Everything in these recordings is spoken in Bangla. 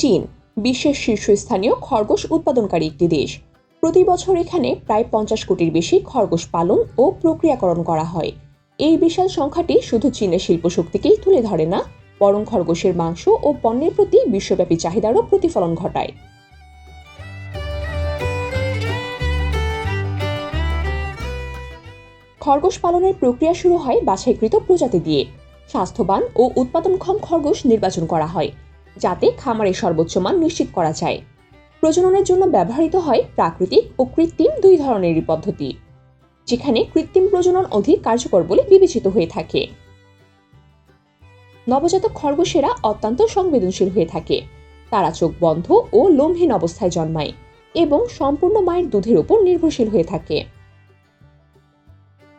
চীন, বিশ্বের শীর্ষস্থানীয় খরগোশ উৎপাদনকারী একটি দেশ। প্রতি বছর এখানে প্রায় পঞ্চাশ কোটির বেশি খরগোশ পালন ও প্রক্রিয়াকরণ করা হয়। এই বিশাল সংখ্যাটি শুধু চীনের শিল্পশক্তিকেই তুলে ধরে না, বরং খরগোশের মাংস ও পণ্যের প্রতি বিশ্বব্যাপী চাহিদারও প্রতিফলন ঘটায়। খরগোশ পালনের প্রক্রিয়া শুরু হয় বাছাইকৃত প্রজাতি দিয়ে। স্বাস্থ্যবান ও উৎপাদনক্ষম খরগোশ নির্বাচন করা হয়। যাতে খামারের সর্বোচ্চ মান নিশ্চিত করা যায়। প্রজননের জন্য ব্যবহৃত হয় প্রাকৃতিক ও কৃত্রিম দুই ধরনেরই পদ্ধতি, যেখানে কৃত্রিম প্রজনন অধিক কার্যকর বলে বিবেচিত হয়ে থাকে। নবজাতক খরগোশেরা অত্যন্ত সংবেদনশীল হয়ে থাকে। তারা চোখ বন্ধ ও লোমহীন অবস্থায় জন্মায় এবং সম্পূর্ণ মায়ের দুধের উপর নির্ভরশীল হয়ে থাকে।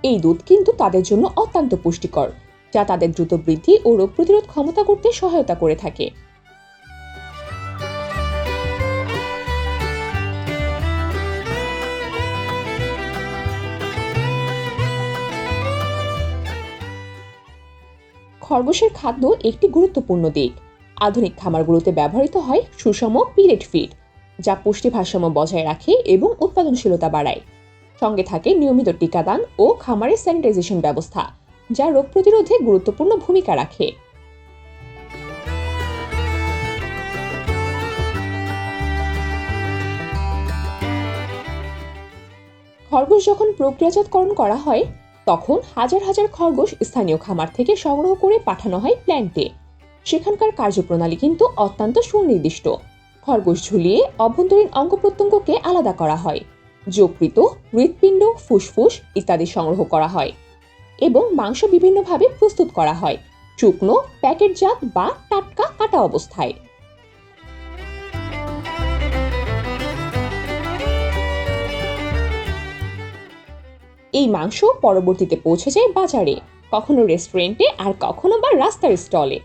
এই দুধ কিন্তু তাদের জন্য অত্যন্ত পুষ্টিকর, যা তাদের দ্রুত বৃদ্ধি ও রোগ প্রতিরোধ ক্ষমতা করতে সহায়তা করে থাকে। খরগোশের খাদ্য একটি গুরুত্বপূর্ণ দিক। আধুনিক খামারগুলোতে ব্যবহৃত হয় সুষম পিলেট ফিড যা পুষ্টি ভারসাম্য বজায় রাখে এবং উৎপাদনশীলতা বাড়ায়। সঙ্গে থাকে নিয়মিত টিকাদান ও খামারের স্যানিটাইজেশন ব্যবস্থা, যা রোগ প্রতিরোধে গুরুত্বপূর্ণ ভূমিকা রাখে। খরগোশ যখন প্রক্রিয়াজাতকরণ করা হয় তখন হাজার হাজার খরগোশ স্থানীয় খামার থেকে সংগ্রহ করে পাঠানো হয় প্ল্যান্টে। সেখানকার কার্যপ্রণালী কিন্তু অত্যন্ত সুনির্দিষ্ট। খরগোশ ঝুলিয়ে অভ্যন্তরীণ অঙ্গ প্রত্যঙ্গকে আলাদা করা হয়। যকৃত হৃৎপিণ্ড, ফুসফুস ইত্যাদি সংগ্রহ করা হয় এবং মাংস বিভিন্নভাবে প্রস্তুত করা হয়। শুকনো, প্যাকেটজাত বা টাটকা কাটা অবস্থায়। এই মাংস পরবর্তীতে পৌঁছে যায় বাজারে, কখনো রেস্টুরেন্টে আর কখনো বা রাস্তার স্টলে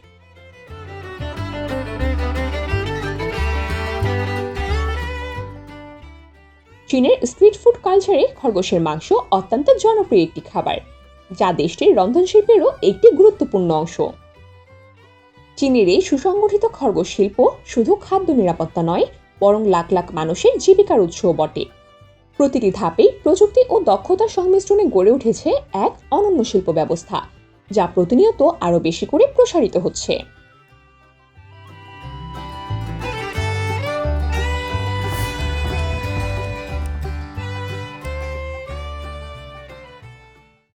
চীনের স্ট্রিট ফুড কালচারে খরগোশের মাংস অত্যন্ত জনপ্রিয় একটি খাবার, যা দেশটির রন্ধনশিল্পেরও একটি গুরুত্বপূর্ণ অংশ। চীনের এই সুসংগঠিত খরগোশ শিল্প শুধু খাদ্য নিরাপত্তা নয়, বরং লাখ লাখ মানুষের জীবিকার উৎসও বটে। প্রতিটি ধাপেই প্রযুক্তি ও দক্ষতার সংমিশ্রণে গড়ে উঠেছে এক অনন্য শিল্প ব্যবস্থা যা প্রতিনিয়ত আরও বেশি করে প্রসারিত হচ্ছে।